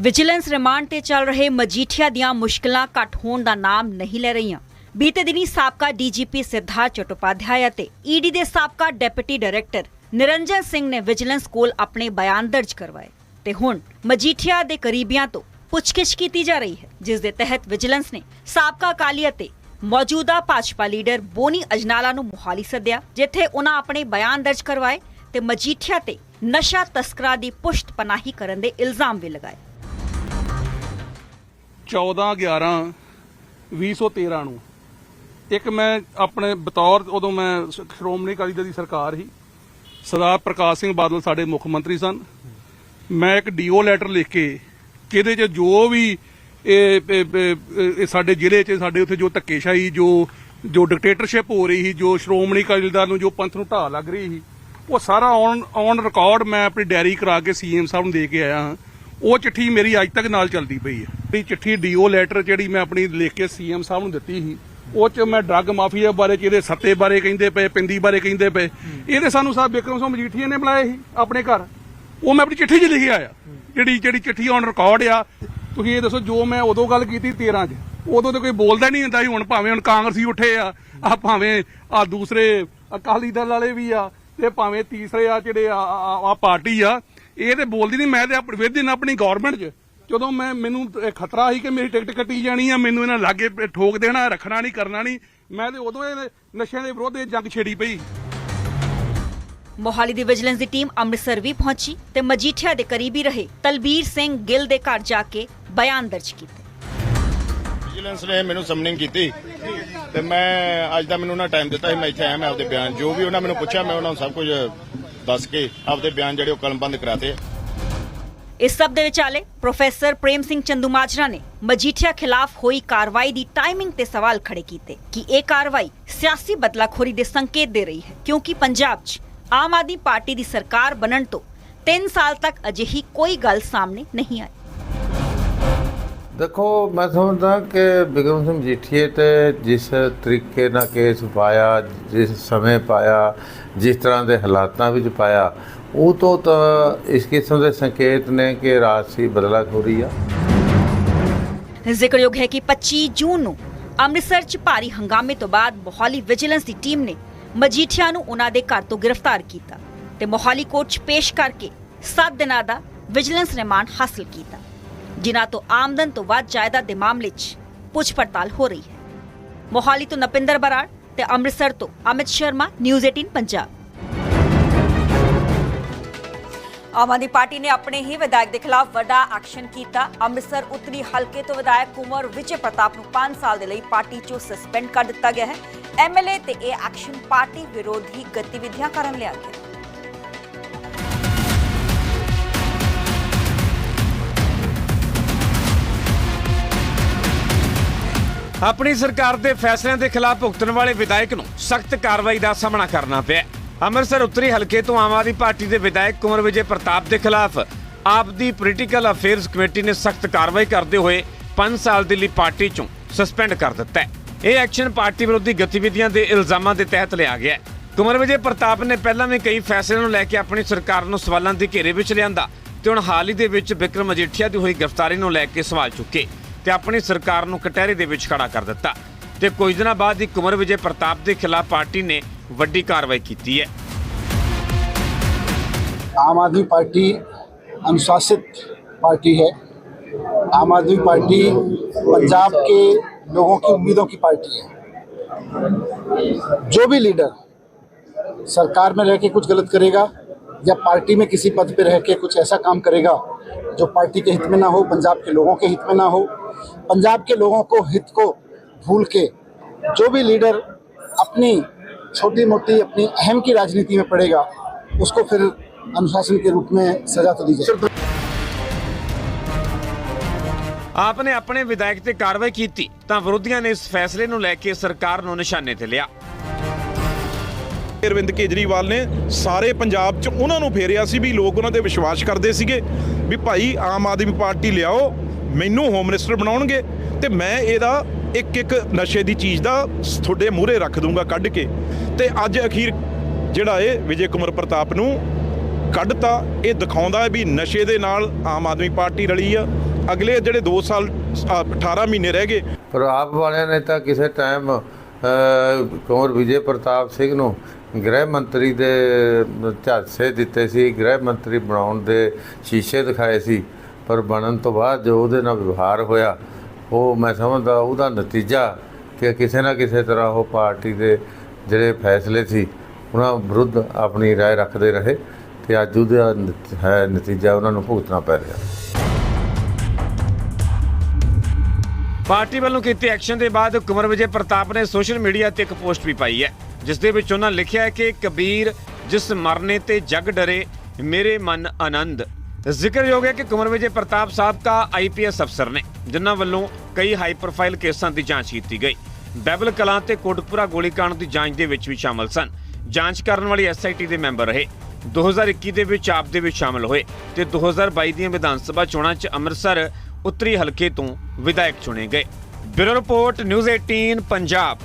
S1: ਵਿਜੀਲੈਂਸ ਰਿਮਾਂਡ ਤੇ ਚੱਲ ਰਹੇ ਮਜੀਠੀਆ ਦੀਆਂ ਮੁਸ਼ਕਲਾਂ ਘੱਟ ਹੋਣ ਦਾ ਨਾਮ ਨਹੀਂ ਲੈ ਰਹੀਆਂ। ਬੀਤੇ ਦਿਨੀ ਸਾਬਕਾ ਡੀਜੀਪੀ ਸਿਧਾਰਥ ਚਟੋਪਾਧਿਆਏ ਅਤੇ ਈਡੀ ਦੇ ਸਾਬਕਾ ਡਿਪਟੀ ਡਾਇਰੈਕਟਰ ਨਿਰੰਜਨ ਸਿੰਘ ਨੇ ਵਿਜੀਲੈਂਸ ਕੋਲ ਆਪਣੇ ਬਿਆਨ ਦਰਜ ਕਰਵਾਏ ਤੇ ਹੁਣ ਮਜੀਠੀਆ ਦੇ ਕਰੀਬੀਆਂ ਤੋਂ ਪੁੱਛਗਿੱਛ ਕੀਤੀ ਜਾ ਰਹੀ ਹੈ, ਜਿਸ ਦੇ ਤਹਿਤ ਵਿਜੀਲੈਂਸ ਨੇ ਸਾਬਕਾ ਅਕਾਲੀ ਅਤੇ ਮੌਜੂਦਾ ਭਾਜਪਾ ਲੀਡਰ ਬੋਨੀ ਅਜਨਾਲਾ ਨੂੰ ਮੁਹਾਲੀ ਸੱਦਿਆ, ਜਿੱਥੇ ਉਹਨਾਂ ਆਪਣੇ ਬਿਆਨ ਦਰਜ ਕਰਵਾਏ ਤੇ ਮਜੀਠੀਆ ਤੇ ਨਸ਼ਾ ਤਸਕਰਾਂ ਦੀ ਪੁਸ਼ਤ ਪਨਾਹੀ ਕਰਨ ਦੇ ਇਲਜ਼ਾਮ ਵੀ ਲਗਾਏ।
S5: 14 11 2013 ਨੂੰ। ਇੱਕ ਮੈਂ ਆਪਣੇ ਬਤੌਰ ਉਦੋਂ ਮੈਂ ਸ਼੍ਰੋਮਣੀ ਅਕਾਲੀ ਦਲ ਦੀ ਸਰਕਾਰ ਸੀ। ਸਰਦਾਰ ਪ੍ਰਕਾਸ਼ ਸਿੰਘ ਬਾਦਲ ਸਾਡੇ ਮੁੱਖ ਮੰਤਰੀ ਸਨ। ਮੈਂ ਇੱਕ ਡੀਓ ਲੈਟਰ ਲਿਖ ਕੇ ਕਿਹਦੇ 'ਚ ਜੋ ਵੀ ਇਹ ਇਹ ਸਾਡੇ ਜ਼ਿਲ੍ਹੇ 'ਚ, ਸਾਡੇ ਉੱਥੇ ਜੋ ਧੱਕੇਸ਼ਾਹੀ, ਜੋ ਜੋ ਡਿਕਟੇਟਰਸ਼ਿਪ ਹੋ ਰਹੀ ਸੀ, ਜੋ ਸ਼੍ਰੋਮਣੀ ਅਕਾਲੀ ਦਲ ਨੂੰ ਜੋ ਪੰਥ ਨੂੰ ਢਾਹ ਲੱਗ ਰਹੀ ਸੀ, ਉਹ ਸਾਰਾ ਔਨ ਔਨ ਰਿਕਾਰਡ ਮੈਂ ਆਪਣੀ ਡਾਇਰੀ ਕਰਾ ਕੇ ਸੀਐਮ ਸਾਹਿਬ ਨੂੰ ਦੇ ਕੇ ਆਇਆ ਹਾਂ। ਉਹ ਚਿੱਠੀ ਮੇਰੀ ਅੱਜ ਤੱਕ ਨਾਲ ਚੱਲਦੀ ਪਈ ਹੈ। ਇਹ ਚਿੱਠੀ ਡੀਓ ਲੈਟਰ ਜਿਹੜੀ ਮੈਂ ਆਪਣੀ ਲਿਖ ਕੇ ਸੀਐਮ ਸਾਹਿਬ ਨੂੰ ਦਿੱਤੀ ਸੀ, ਉਹ ਚ ਮੈਂ ਡਰੱਗ ਮਾਫੀਆ ਬਾਰੇ ਚ, ਇਹਦੇ ਸੱਤੇ ਬਾਰੇ ਕਹਿੰਦੇ ਪਏ, ਪਿੰਦੀ ਬਾਰੇ ਕਹਿੰਦੇ ਪਏ। ਇਹਦੇ ਸਾਨੂੰ ਸਾਹਿਬ ਬਿਕਰਮ ਸਿੰਘ ਮਜੀਠੀਆ ਨੇ ਬੁਲਾਏ ਸੀ ਆਪਣੇ ਘਰ। ਉਹ ਮੈਂ ਆਪਣੀ ਚਿੱਠੀ 'ਚ ਲਿਖਿਆ ਆ। ਜਿਹੜੀ ਜਿਹੜੀ ਚਿੱਠੀ ਔਨ ਰਿਕਾਰਡ ਆ, ਤੁਸੀਂ ਇਹ ਦੱਸੋ, ਜੋ ਮੈਂ ਉਦੋਂ ਗੱਲ ਕੀਤੀ 13 'ਚ, ਉਦੋਂ ਤੇ ਕੋਈ ਬੋਲਦਾ ਨਹੀਂ ਹੁੰਦਾ ਸੀ, ਹੁਣ ਭਾਵੇਂ ਹੁਣ ਕਾਂਗਰਸੀ ਉੱਠੇ ਆ ਆ ਭਾਵੇਂ ਆ ਦੂਸਰੇ ਅਕਾਲੀ ਦਲ ਵਾਲੇ ਵੀ ਆ, ਤੇ ਭਾਵੇਂ ਤੀਸਰੇ ਆ ਜਿਹੜੇ ਆ ਆ ਪਾਰਟੀ ਆ ਇਹ ਤੇ ਬੋਲਦੀ ਨਹੀਂ ਮੈਂ ਤੇ ਆਪਣੀ ਵਿਦਿਨ ਆਪਣੀ ਗਵਰਨਮੈਂਟ 'ਚ। ਜਦੋਂ ਮੈਂ ਮੈਨੂੰ ਇਹ ਖਤਰਾ ਸੀ ਕਿ ਮੇਰੀ ਟਿਕਟ ਕੱਟੀ ਜਾਣੀ ਆ ਮੈਨੂੰ ਇਹਨਾਂ ਲਾਗੇ ਠੋਕ ਦੇਣਾ ਰੱਖਣਾ ਨਹੀਂ ਕਰਨਾ ਨਹੀਂ ਮੈਂ ਤੇ ਉਦੋਂ ਇਹ ਨਸ਼ਿਆਂ ਦੇ ਵਿਰੁੱਧ ਇਹ ਜੰਗ ਛੇੜੀ ਪਈ।
S1: ਮੋਹਾਲੀ ਦੀ ਵਿਜੀਲੈਂਸ ਦੀ ਟੀਮ ਅੰਮ੍ਰਿਤਸਰ ਵੀ ਪਹੁੰਚੀ ਤੇ ਮਜੀਠੀਆ ਦੇ ਕਰੀਬੀ ਰਹੇ ਤਲਬੀਰ ਸਿੰਘ ਗਿੱਲ ਦੇ ਘਰ ਜਾ ਕੇ ਬਿਆਨ ਦਰਜ ਕੀਤੇ।
S6: ਵਿਜੀਲੈਂਸ ਨੇ ਮੈਨੂੰ ਸਮਨਿੰਗ ਕੀਤੀ ਤੇ ਮੈਂ ਅੱਜ ਦਾ ਮੈਨੂੰ ਉਹਨਾਂ ਟਾਈਮ ਦਿੱਤਾ ਸੀ ਮੈਂ ਇੱਥੇ ਆਇਆ ਮੈਂ ਆਪਦੇ ਬਿਆਨ ਜੋ ਵੀ ਉਹਨਾਂ ਮੈਨੂੰ ਪੁੱਛਿਆ ਮੈਂ ਉਹਨਾਂ ਨੂੰ ਸਭ ਕੁਝ ਦੱਸ ਕੇ ਆਪਦੇ ਬਿਆਨ ਜਿਹੜੇ ਉਹ ਕਲਮਬੰਦ ਕਰਾਤੇ
S1: ਇਸ ਸਭ ਦੇ ਵਿਚਾਲੇ ਪ੍ਰੋਫੈਸਰ ਪ੍ਰੇਮ ਸਿੰਘ ਚੰਦੂਮਾਜਰਾ ਨੇ ਮਜੀਠੀਆ ਖਿਲਾਫ ਹੋਈ ਕਾਰਵਾਈ ਦੀ ਟਾਈਮਿੰਗ ਤੇ ਸਵਾਲ ਖੜੇ ਕੀਤੇ ਕਿ ਇਹ ਕਾਰਵਾਈ ਸਿਆਸੀ ਬਦਲਾਖੋਰੀ ਦੇ ਸੰਕੇਤ ਦੇ ਰਹੀ ਹੈ, ਕਿਉਂਕਿ ਪੰਜਾਬ 'ਚ ਆਮ ਆਦਮੀ ਪਾਰਟੀ ਦੀ ਸਰਕਾਰ ਬਣਨ ਤੋਂ 3 ਸਾਲ ਤੱਕ ਅਜਿਹੀ ਕੋਈ ਗੱਲ ਸਾਹਮਣੇ ਨਹੀਂ ਆਈ।
S7: ਦੇਖੋ, ਮੈਂ ਸਮਝਦਾ ਕਿ ਬਿਕਰਮ ਸਿੰਘ ਮਜੀਠੀਏ ਤੇ ਜਿਸ ਤਰੀਕੇ ਨਾਲ ਕੇਸ ਪਾਇਆ, ਜਿਸ ਸਮੇਂ ਪਾਇਆ, ਜਿਸ ਤਰ੍ਹਾਂ ਦੇ ਹਾਲਾਤਾਂ ਵਿੱਚ ਪਾਇਆ, ਉਹ ਤੋਂ ਤਾਂ ਇਸ ਕਿਸਮ ਦੇ ਸੰਕੇਤ ਨੇ ਕਿ ਰਾਜਸੀ ਬਦਲਾ ਬਦਲਾਖੋਰੀ ਆ।
S1: ਜ਼ਿਕਰਯੋਗ ਹੈ ਕਿ 25 ਜੂਨ ਨੂੰ ਅੰਮ੍ਰਿਤਸਰ 'ਚ ਭਾਰੀ ਹੰਗਾਮੇ ਤੋਂ ਬਾਅਦ ਮੋਹਾਲੀ ਵਿਜੀਲੈਂਸ ਦੀ ਟੀਮ ਨੇ ਮਜੀਠੀਆ ਨੂੰ ਉਹਨਾਂ ਦੇ ਘਰ ਤੋਂ ਗ੍ਰਿਫਤਾਰ ਕੀਤਾ ਤੇ ਮੋਹਾਲੀ ਕੋਰਟ 'ਚ ਪੇਸ਼ ਕਰਕੇ 7 ਦਿਨਾਂ ਦਾ ਵਿਜੀਲੈਂਸ ਰਿਮਾਂਡ ਹਾਸਲ ਕੀਤਾ। ਜਿਨ੍ਹਾਂ ਤੋਂ ਆਮਦਨ ਤੋਂ ਵੱਧ ਜਾਇਦਾਦ ਦੇ ਮਾਮਲੇ 'ਚ ਪੁੱਛ ਪੜਤਾਲ ਹੋ ਰਹੀ ਹੈ। ਮੋਹਾਲੀ ਤੋਂ ਨਪਿੰਦਰ ਬਰਾੜ ਤੇ ਅੰਮ੍ਰਿਤਸਰ ਤੋਂ ਅਮਿਤ ਸ਼ਰਮਾ, ਨਿਊਜ਼ 18 ਪੰਜਾਬ। ਆਮ ਆਦਮੀ ਪਾਰਟੀ ਨੇ ਆਪਣੇ ਹੀ ਵਿਧਾਇਕ ਦੇ ਖਿਲਾਫ ਵੱਡਾ ਐਕਸ਼ਨ ਕੀਤਾ। ਅੰਮ੍ਰਿਤਸਰ ਉੱਤਰੀ ਹਲਕੇ ਤੋਂ ਵਿਧਾਇਕ ਕੁਮਰ ਵਿਜੇ ਪ੍ਰਤਾਪ ਨੂੰ 5 ਸਾਲ ਦੇ ਲਈ ਪਾਰਟੀ ਚੋਂ ਸਸਪੈਂਡ ਕਰ ਦਿੱਤਾ ਗਿਆ ਹੈ। ਐਮਐਲਏ ਤੇ ਇਹ ਐਕਸ਼ਨ ਪਾਰਟੀ ਵਿਰੋਧੀ ਗਤੀਵਿਧੀਆਂ ਕਰਨ ਲਿਆ ਗਿਆ।
S8: ਆਪਣੀ ਸਰਕਾਰ ਦੇ ਫੈਸਲਿਆਂ ਦੇ ਖਿਲਾਫ ਭੁਗਤਣ ਵਾਲੇ ਵਿਧਾਇਕ ਨੂੰ ਸਖਤ ਕਾਰਵਾਈ ਦਾ ਸਾਹਮਣਾ ਕਰਨਾ ਪਿਆ ਅੰਮ੍ਰਿਤਸਰ ਉੱਤਰੀ ਹਲਕੇ ਤੋਂ ਆਮ ਆਦਮੀ ਪਾਰਟੀ ਦੇ ਵਿਧਾਇਕ ਕੁੰਵਰ ਵਿਜੇ ਪ੍ਰਤਾਪ ਦੇ ਖਿਲਾਫ ਆਪ ਦੀ ਪੋਲੀਟੀਕਲ ਅਫੇਅਰਸ ਕਮੇਟੀ ਨੇ ਸਖਤ ਕਾਰਵਾਈ ਕਰਦੇ ਹੋਏ 5 ਸਾਲ ਦੇ ਲਈ ਪਾਰਟੀ ਚੋਂ ਸਸਪੈਂਡ ਕਰ ਦਿੱਤਾ ਹੈ। ਇਹ ਐਕਸ਼ਨ ਪਾਰਟੀ ਵਿਰੋਧੀ ਗਤੀਵਿਧੀਆਂ ਦੇ ਇਲਜ਼ਾਮਾਂ ਦੇ ਤਹਿਤ ਲਿਆ ਗਿਆ ਹੈ। ਕੁੰਵਰ ਵਿਜੇ ਪ੍ਰਤਾਪ ਨੇ ਪਹਿਲਾਂ ਵੀ ਕਈ ਫੈਸਲਿਆਂ ਨੂੰ ਲੈ ਕੇ ਆਪਣੀ ਸਰਕਾਰ ਨੂੰ ਸਵਾਲਾਂ ਦੇ ਘੇਰੇ ਵਿੱਚ ਲਿਆਂਦਾ ਤੇ ਹੁਣ ਹਾਲ ਹੀ ਦੇ ਵਿੱਚ ਵਿਕਰਮ ਅਜੀਠੀਆ ਦੀ ਹੋਈ ਗ੍ਰਿਫਤਾਰੀ ਨੂੰ ਲੈ ਕੇ ਸਵਾਲ ਚੁੱਕੇ। ਤੇ ਆਪਣੀ ਸਰਕਾਰ ਨੂੰ ਕਟਹਿਰੇ ਦੇ ਵਿੱਚ ਖੜਾ ਕਰ ਦਿੱਤਾ ਤੇ ਕੁਝ ਦਿਨਾਂ ਬਾਅਦ ਹੀ ਕੁੰਵਰ ਵਿਜੇ ਪ੍ਰਤਾਪ ਦੇ ਖਿਲਾਫ ਪਾਰਟੀ ਨੇ ਵੱਡੀ ਕਾਰਵਾਈ ਕੀਤੀ ਹੈ
S9: आम आदमी पार्टी अनुशासित पार्टी है आम आदमी पार्टी पंजाब के लोगों की उम्मीदों की पार्टी है जो भी लीडर सरकार में रह के कुछ गलत करेगा या पार्टी में किसी पद पे रह के कुछ ऐसा काम करेगा जो पार्टी के हित में ना हो पंजाब के लोगों के हित में ना हो पंजाब के लोगों को हित को भूल के जो भी लीडर अपनी छोटी मोटी अपनी अहम की राजनीति में पड़ेगा उसको फिर अनुशासन के रूप में सजा तो दी जाए
S8: ਆਪ ਨੇ ਆਪਣੇ ਵਿਧਾਇਕ ਤੇ ਕਾਰਵਾਈ ਕੀਤੀ ਤਾਂ ਵਿਰੋਧੀਆਂ ਨੇ ਇਸ ਫੈਸਲੇ ਨੂੰ ਲੈ ਕੇ ਸਰਕਾਰ ਨੂੰ ਨਿਸ਼ਾਨੇ ਤੇ ਲਿਆ
S10: ਅਰਵਿੰਦ ਕੇਜਰੀਵਾਲ ਨੇ ਸਾਰੇ ਪੰਜਾਬ 'ਚ ਉਹਨਾਂ ਨੂੰ ਫੇਰਿਆ ਸੀ ਵੀ ਲੋਕ ਉਹਨਾਂ ਤੇ ਵਿਸ਼ਵਾਸ ਕਰਦੇ ਸੀਗੇ ਵੀ ਭਾਈ ਆਮ ਆਦਮੀ ਪਾਰਟੀ ਲਿਆਓ ਮੈਨੂੰ ਹੋਮ ਮਿਨਿਸਟਰ ਬਣਾਉਣਗੇ ਤੇ ਮੈਂ ਇਹਦਾ ਇੱਕ ਇੱਕ ਨਸ਼ੇ ਦੀ ਚੀਜ਼ ਦਾ ਤੁਹਾਡੇ ਮੂਹਰੇ ਰੱਖ ਦੂੰਗਾ ਕੱਢ ਕੇ। ਤੇ ਅੱਜ ਅਖੀਰ ਜਿਹੜਾ ਇਹ ਵਿਜੇ ਕੁਮਾਰ ਪ੍ਰਤਾਪ ਨੂੰ ਕੱਢਤਾ ਇਹ ਦਿਖਾਉਂਦਾ ਹੈ ਵੀ ਨਸ਼ੇ ਦੇ ਨਾਲ ਆਮ ਆਦਮੀ ਪਾਰਟੀ ਰਲੀ ਆ। ਅਗਲੇ ਜਿਹੜੇ 2 ਸਾਲ ਅ, 18 ਮਹੀਨੇ ਰਹਿ ਗਏ।
S7: ਪਰ ਆਪ ਵਾਲਿਆਂ ਨੇ ਤਾਂ ਕਿਸੇ ਟਾਈਮ ਕੁੰਵਰ ਵਿਜੇ ਪ੍ਰਤਾਪ ਸਿੰਘ ਨੂੰ ਗ੍ਰਹਿ ਮੰਤਰੀ ਦੇ ਝਾਂਸੇ ਦਿੱਤੇ ਸੀ ਗ੍ਰਹਿ ਮੰਤਰੀ ਬਣਾਉਣ ਦੇ ਸ਼ੀਸ਼ੇ ਦਿਖਾਏ ਸੀ। ਪਰ ਬਣਨ ਤੋਂ ਬਾਅਦ ਜੋ ਉਹਦੇ ਨਾਲ ਵਿਵਹਾਰ ਹੋਇਆ ਉਹ ਮੈਂ ਸਮਝਦਾ ਉਹਦਾ ਨਤੀਜਾ ਕਿ ਕਿਸੇ ਨਾ ਕਿਸੇ ਤਰ੍ਹਾਂ ਉਹ ਪਾਰਟੀ ਦੇ ਜਿਹੜੇ ਫੈਸਲੇ ਸੀ ਉਹਨਾਂ ਵਿਰੁੱਧ ਆਪਣੀ رائے ਰੱਖਦੇ ਰਹੇ ਤੇ ਅੱਜ ਉਹਦਾ ਨਤ- ਹੈ ਨਤੀਜਾ ਉਹਨਾਂ ਨੂੰ ਭੁਗਤਣਾ ਪੈ ਰਿਹਾ
S8: ਪਾਰਟੀ ਵੱਲੋਂ ਕੀਤੇ ਐਕਸ਼ਨ ਦੇ ਬਾਅਦ ਕੁੰਵਰ ਵਿਜੇ ਪ੍ਰਤਾਪ ਨੇ ਸੋਸ਼ਲ ਮੀਡੀਆ ਤੇ ਇੱਕ ਪੋਸਟ ਵੀ ਪਾਈ ਹੈ ਜਿਸ ਦੇ ਵਿੱਚ ਉਹਨਾਂ ਲਿਖਿਆ ਹੈ ਕਿ ਕਬੀਰ ਜਿਸ ਮਰਨੇ ਤੇ ਜਗ ਡਰੇ ਮੇਰੇ ਮਨ ਆਨੰਦ ਜ਼ਿਕਰਯੋਗ ਹੈ ਕਿ ਕੁੰਵਰ ਵਿਜੇ ਪ੍ਰਤਾਪ ਸਾਬਕਾ ਆਈਪੀਐਸ ਅਫਸਰ ਨੇ, ਜਿਨ੍ਹਾਂ ਵੱਲੋਂ ਕਈ ਹਾਈ ਪ੍ਰੋਫਾਈਲ ਕੇਸਾਂ ਦੀ ਜਾਂਚ ਕੀਤੀ ਗਈ। ਬੈਬਲ ਕਲਾਂ ਤੇ ਕੋਟਪੁਰਾ ਗੋਲੀकांड ਦੀ ਜਾਂਚ ਦੇ ਵਿੱਚ ਵੀ ਸ਼ਾਮਲ ਸਨ। ਜਾਂਚ ਕਰਨ ਵਾਲੀ ਐਸਆਈਟੀ ਦੇ ਮੈਂਬਰ ਰਹੇ। 2021 ਦੇ ਵਿੱਚ ਆਪ ਦੇ ਵਿੱਚ ਸ਼ਾਮਲ ਹੋਏ ਤੇ 2022 ਦੀਆਂ ਵਿਧਾਨ ਸਭਾ ਚੋਣਾਂ 'ਚ ਅੰਮ੍ਰਿਤਸਰ ਉੱਤਰੀ ਹਲਕੇ ਤੋਂ ਵਿਧਾਇਕ ਚੁਣੇ ਗਏ। Bureau report, news 18 Punjab.